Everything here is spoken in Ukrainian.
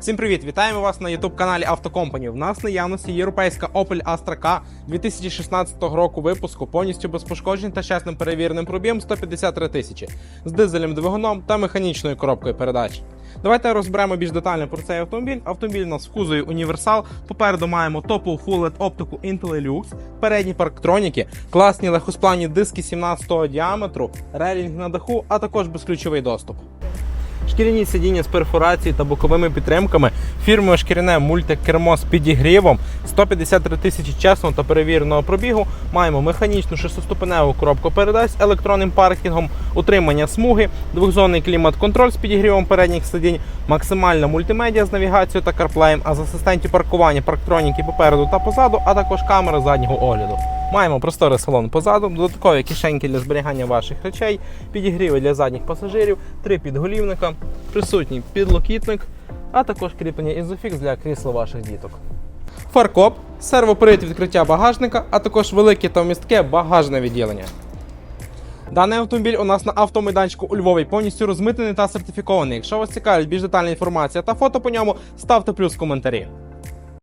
Всім привіт! Вітаємо вас на youtube каналі Автокомпані. В нас наявності європейська Opel Astra K 2016 року випуску, повністю без пошкоджень та чесним перевіреним пробігом 153 тисячі з дизельним двигуном та механічною коробкою передач. Давайте розберемо більш детально про цей автомобіль. Автомобіль у нас в кузові універсал. Попереду маємо топову Full LED оптику Intelilux, передні парктроніки, класні легкосплавні диски 17-го діаметру, релінг на даху, а також безключовий доступ. Шкіряні сидіння з перфорацією та боковими підтримками, фірмове шкіряне мультикермо з підігрівом, 153 тисячі чесного та перевіреного пробігу. Маємо механічну шестиступеневу коробку передач з електронним паркінгом, утримання смуги, двохзонний клімат-контроль з підігрівом передніх сидінь, максимальна мультимедіа з навігацією та карплеєм, а з асистентів паркування парктроніки попереду та позаду, а також камери заднього огляду. Маємо просторий салон позаду, додаткові кишеньки для зберігання ваших речей, підігріви для задніх пасажирів, три підголівника, присутній підлокітник, а також кріплення ізофікс для крісла ваших діток. Фаркоп, сервопривід відкриття багажника, а також велике та вмістке багажне відділення. Даний автомобіль у нас на автомайданчику у Львові повністю розмитнений та сертифікований. Якщо вас цікавить більш детальна інформація та фото по ньому, ставте плюс в коментарі.